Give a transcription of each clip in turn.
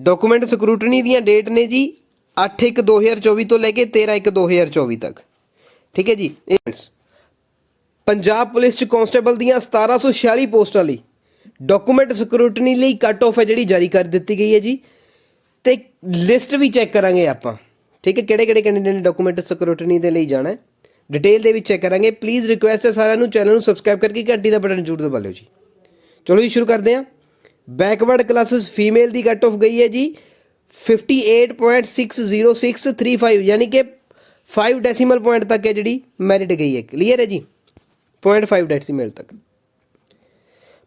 Document scrutiny ਦੀਆਂ date ਨੇ ਜੀ 8/1/2024 ਤੋਂ ਲੈ ਕੇ 13/1/2024 ਤੱਕ। ਠੀਕ ਹੈ ਜੀ? ਪੰਜਾਬ ਪੁਲਿਸ ਚ ਕਾਂਸਟੇਬਲ ਦੀਆਂ 1746 ਪੋਸਟਾਂ ਲਈ ਡਾਕੂਮੈਂਟ ਸਕਰੂਟਨੀ ਲਈ ਕੱਟ ਆਫ ਹੈ ਜਿਹੜੀ ਜਾਰੀ ਕਰ ਦਿੱਤੀ ਗਈ ਹੈ ਜੀ। ਤੇ ਲਿਸਟ ਵੀ ਚੈੱਕ ਕਰਾਂਗੇ ਆਪਾਂ। ਠੀਕ ਹੈ? ਕਿਹੜੇ ਕਿਹੜੇ ਕੈਂਡੀਡੇਟ ਨੇ ਡਾਕੂਮੈਂਟ ਸਕਰੂਟਨੀ ਦੇ ਲਈ ਜਾਣਾ ਹੈ? ਡਿਟੇਲ ਦੇ ਵਿੱਚ ਚੈੱਕ ਕਰਾਂਗੇ। ਪਲੀਜ਼ ਰਿਕੁਐਸਟ ਹੈ ਸਾਰਿਆਂ ਨੂੰ, ਚੈਨਲ ਨੂੰ ਸਬਸਕ੍ਰਾਈਬ ਕਰਕੇ ਘੰਟੀ ਦਾ ਬਟਨ ਜ਼ਰੂਰ ਦਬਾ ਲਿਓ ਜੀ। ਚਲੋ ਜੀ, ਸ਼ੁਰੂ ਕਰਦੇ ਹਾਂ। ਬੈਕਵਰਡ ਕਲਾਸਿਸ ਫੀਮੇਲ ਦੀ ਕੱਟ ਆਫ ਗਈ ਹੈ ਜੀ। 58.60635 ਯਾਨੀ ਕਿ 5 ਡੈਸੀਮਲ ਪੁਆਇੰਟ ਤੱਕ ਹੈ ਜਿਹੜੀ ਮੈਰਿਟ ਗਈ ਹੈ। ਕਲੀਅਰ ਹੈ ਜੀ? 0.5 ਡੈਸੀਮਲ ਤੱਕ।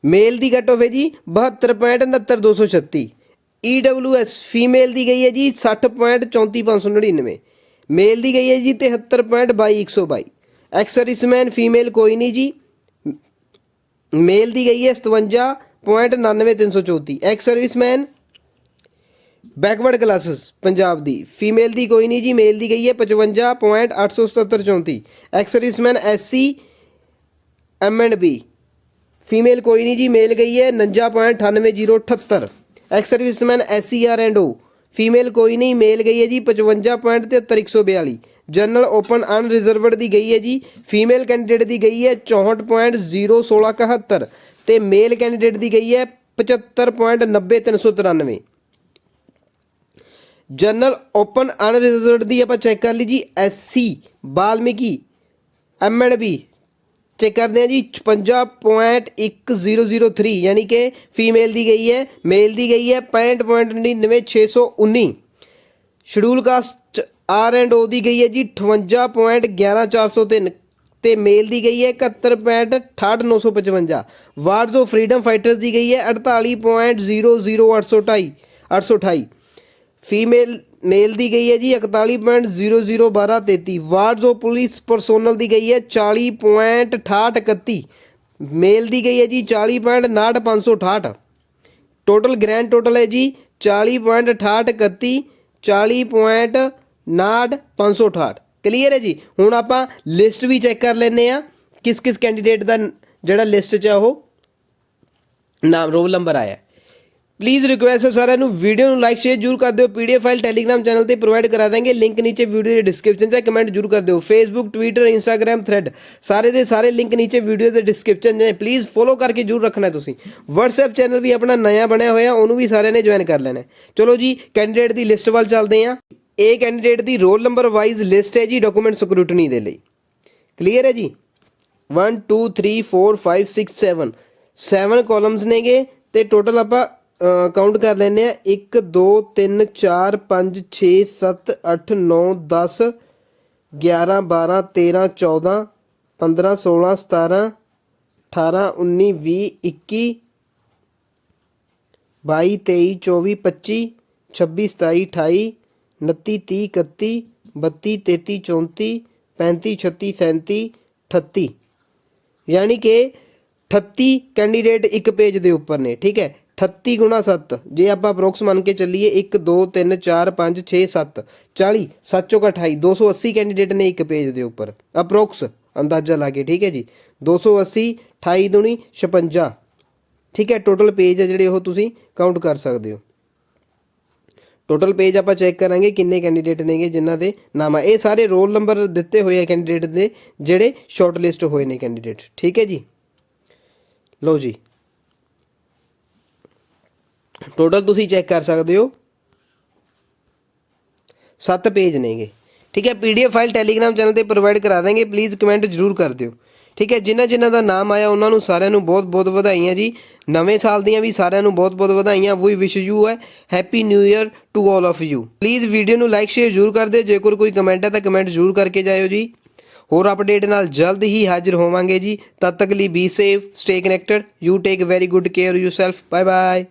ਮੇਲ ਦੀ ਕੱਟ ਆਫ ਹੈ ਜੀ 72.69236 EWS ਫੀਮੇਲ ਦੀ ਗਈ ਹੈ ਜੀ 60.34599 ਮੇਲ ਦੀ ਗਈ ਹੈ ਜੀ 73.22122 ਐਕਸ ਸਰਵਿਸਮੈਨ ਫੀਮੇਲ ਕੋਈ ਨਹੀਂ ਜੀ। ਮੇਲ ਦੀ ਗਈ ਹੈ 57.99334 ex serviceman backward classes Punjab ਦੀ ਫੀਮੇਲ ਦੀ ਕੋਈ ਨਹੀਂ ਜੀ ਮੇਲ ਦੀ ਗਈ ਹੈ 55.87734 ex serviceman SC M and B female ਕੋਈ ਨਹੀਂ ਜੀ ਮੇਲ ਗਈ ਹੈ 49.98078 ex serviceman SCR and O female ਕੋਈ ਨਹੀਂ ਮੇਲ ਗਈ ਹੈ ਜੀ 55.73142 ਜਨਰਲ ਓਪਨ ਅਨਰਿਜ਼ਰਵਡ ਦੀ ਗਈ ਹੈ ਜੀ ਫੀਮੇਲ ਕੈਂਡੀਡੇਟ ਦੀ ਗਈ ਹੈ 64.01671 ਤੇ ਮੇਲ ਕੈਂਡੀਡੇਟ ਦੀ ਗਈ ਹੈ 75.90393 ਜਨਰਲ ਓਪਨ ਅਨਰਿਜ਼ਰਵਡ ਦੀ ਆਪਾਂ ਚੈੱਕ ਕਰ ਲਈ ਜੀ ਐਸਸੀ ਬਾਲਮੀਕੀ ਐਮਐਨਬੀ ਚੈੱਕ ਕਰਦੇ ਹਾਂ ਜੀ 56.1003 ਯਾਨੀ ਕਿ ਫੀਮੇਲ ਦੀ ਗਈ ਹੈ, ਮੇਲ ਦੀ ਗਈ ਹੈ 65.99619 schedule caste R and O ਦੀ ਗਈ ਹੈ ਜੀ 5811403 ਤੇ ਮੇਲ ਦੀ ਗਈ ਹੈ 71.68955 ਵਾਰਡਸ ਆਫ ਫਰੀडम ਫਾਈਟਰਸ ਦੀ ਗਈ ਹੈ 48.00828 828 ਫੀਮੇਲ ਮੇਲ ਦੀ ਗਈ ਹੈ ਜੀ 41.001233 ਵਾਰਡਸ ਆਫ ਪੁਲਿਸ ਪਰਸੋਨਲ ਦੀ ਗਈ ਹੈ 40.6831 ਮੇਲ ਦੀ ਗਈ ਹੈ ਜੀ 40.9568 ਟੋਟਲ ਗ੍ਰੈਂਡ ਟੋਟਲ ਹੈ ਜੀ 40.6831 40.9568 ਕਲੀਅਰ ਹੈ ਜੀ? ਹੁਣ ਆਪਾਂ ਲਿਸਟ ਵੀ ਚੈੱਕ ਕਰ ਲੈਨੇ ਆ ਕਿਸ ਕਿਸ ਕੈਂਡੀਡੇਟ ਦਾ ਜਿਹੜਾ ਲਿਸਟ 'ਚ ਆ ਉਹ? ਨਾਮ ਰੋਲ ਨੰਬਰ ਆਇਆ। ਪਲੀਜ਼ ਰਿਕੁਐਸਟ ਹੈ ਸਾਰਿਆਂ ਨੂੰ ਵੀਡੀਓ ਨੂੰ ਲਾਈਕ ਸ਼ੇਅਰ ਜਰੂਰ ਕਰ ਦਿਓ। ਪੀਡੀਐਫ ਫਾਈਲ ਟੈਲੀਗ੍ਰਾਮ ਚੈਨਲ ਤੇ ਪ੍ਰੋਵਾਈਡ ਕਰਾ ਦਾਂਗੇ। ਲਿੰਕ ਨੀਚੇ ਵੀਡੀਓ ਦੇ ਡਿਸਕ੍ਰਿਪਸ਼ਨ 'ਚ ਕਮੈਂਟ ਜਰੂਰ ਕਰ ਦਿਓ। ਫੇਸਬੁੱਕ ਟਵਿੱਟਰ ਇੰਸਟਾਗ੍ਰam ਥ੍ਰੈਡ ਸਾਰੇ ਦੇ ਸਾਰੇ ਲਿੰਕ ਨੀਚੇ ਵੀਡੀਓ ਦੇ ਡਿਸਕ੍ਰਿਪਸ਼ਨ 'ਚ ਪਲੀਜ਼ ਫੋਲੋ ਕਰਕੇ ਜਰੂਰ ਰੱਖਣਾ ਤੁਸੀਂ। WhatsApp ਚੈਨਲ ਵੀ ਆਪਣਾ ਨਵਾਂ ਬਣਿਆ ਹੋਇਆ। ਉਹਨੂੰ ਵੀ ਸਾਰਿਆਂ ਨੇ ਜੁਆਇਨ ਕਰ ਲੈਣਾ ਚਲੋ ਜੀ ਕੈਂਡੀਡੇਟ ਦੀ ਲਿਸਟ ਵੱਲ ਚੱਲਦੇ ਹਾਂ। ਇਹ ਕੈਂਡੀਡੇਟ ਦੀ ਰੋਲ ਨੰਬਰ ਵਾਈਜ਼ ਲਿਸਟ ਹੈ ਜੀ ਡਾਕੂਮੈਂਟ ਸਕਰੂਟਨੀ ਦੇ ਲਈ। ਕਲੀਅਰ ਹੈ ਜੀ? 1 2 3 4 5 6 7 7 ਕਾਲਮਸ ਨੇਗੇ ਤੇ ਟੋਟਲ ਆਪਾਂ ਕਾਊਂਟ ਕਰ ਲੈਨੇ ਆ 1 2 3 4 5 6 7 8 9 10 11 12 13 14 15 16 17 18 19 20 21 22 23 24 25 26 27 28 29 30 31 32 33 34 35 36 37 38 ਯਾਨੀ ਕਿ 38 ਕੈਂਡੀਡੇਟ ਇੱਕ ਪੇਜ ਦੇ ਉੱਪਰ ਨੇ, ਠੀਕ ਹੈ? 38 ਗੁਣਾ 7 ਜੇ ਆਪਾਂ ਅਪਰੋਕਸ ਮੰਨ ਕੇ ਚੱਲੀਏ 1 2 3 4 5 6 7 40 7 ਚੋਂ 28 280 ਕੈਂਡੀਡੇਟ ਨੇ ਇੱਕ ਪੇਜ ਦੇ ਉੱਪਰ। ਅਪਰੋਕਸ, ਅੰਦਾਜ਼ਾ ਲਾ ਕੇ, ਠੀਕ ਹੈ ਜੀ? 280 28 ਦੁਣੀ 56 ਠੀਕ ਹੈ? ਟੋਟਲ ਪੇਜ ਹੈ ਜਿਹੜੇ ਉਹ ਤੁਸੀਂ ਕਾਊਂਟ ਕਰ ਸਕਦੇ ਹੋ। ਟੋਟਲ ਪੇਜ ਆਪਾਂ ਚੈੱਕ ਕਰਾਂਗੇ ਕਿੰਨੇ ਕੈਂਡੀਡੇਟ ਨੇਗੇ ਜਿਨ੍ਹਾਂ ਦੇ ਨਾਮ ਆ। ਇਹ ਸਾਰੇ ਰੋਲ ਨੰਬਰ ਦਿੱਤੇ ਹੋਏ ਆ ਕੈਂਡੀਡੇਟ ਦੇ, ਜਿਹੜੇ ਸ਼ਾਰਟ ਲਿਸਟ ਹੋਏ ਨੇ ਕੈਂਡੀਡੇਟ ਠੀਕ ਹੈ ਜੀ? ਲਓ ਜੀ। ਟੋਟਲ ਤੁਸੀਂ ਚੈੱਕ ਕਰ ਸਕਦੇ ਹੋ। 7 ਪੇਜ ਨੇਗੇ। ਠੀਕ ਹੈ ਪੀਡੀਐਫ ਫਾਈਲ ਟੈਲੀਗ੍ਰਾਮ ਚੈਨਲ ਤੇ ਪ੍ਰੋਵਾਈਡ ਕਰਾ ਦਾਂਗੇ। ਪਲੀਜ਼ ਕਮੈਂਟ ਜਰੂਰ ਕਰ ਦਿਓ। ਠੀਕ ਹੈ, ਜਿਨ੍ਹਾਂ ਜਿਨ੍ਹਾਂ ਦਾ ਨਾਮ ਆਇਆ, ਉਹਨਾਂ ਨੂੰ ਸਾਰਿਆਂ ਨੂੰ ਬਹੁਤ ਬਹੁਤ ਵਧਾਈਆਂ ਜੀ। ਨਵੇਂ ਸਾਲ ਦੀਆਂ ਵੀ ਸਾਰਿਆਂ ਨੂੰ ਬਹੁਤ ਬਹੁਤ ਵਧਾਈਆਂ। ਵੀ ਵਿਸ਼ ਯੂ ਹੈ happy new year to all of you please video ਨੂੰ ਲਾਈਕ ਸ਼ੇਅਰ ਜਰੂਰ ਕਰ ਦਿਓ। ਜੇਕਰ ਕੋਈ ਕਮੈਂਟ ਹੈ ਤਾਂ ਕਮੈਂਟ ਜਰੂਰ ਕਰਕੇ ਜਾਇਓ ਜੀ। ਹੋਰ ਅਪਡੇਟ ਨਾਲ ਜਲਦ ਹੀ ਹਾਜ਼ਰ ਹੋਵਾਂਗੇ ਜੀ। ਤਦ ਤੱਕ ਲਈ be safe stay connected you take very good care yourself bye bye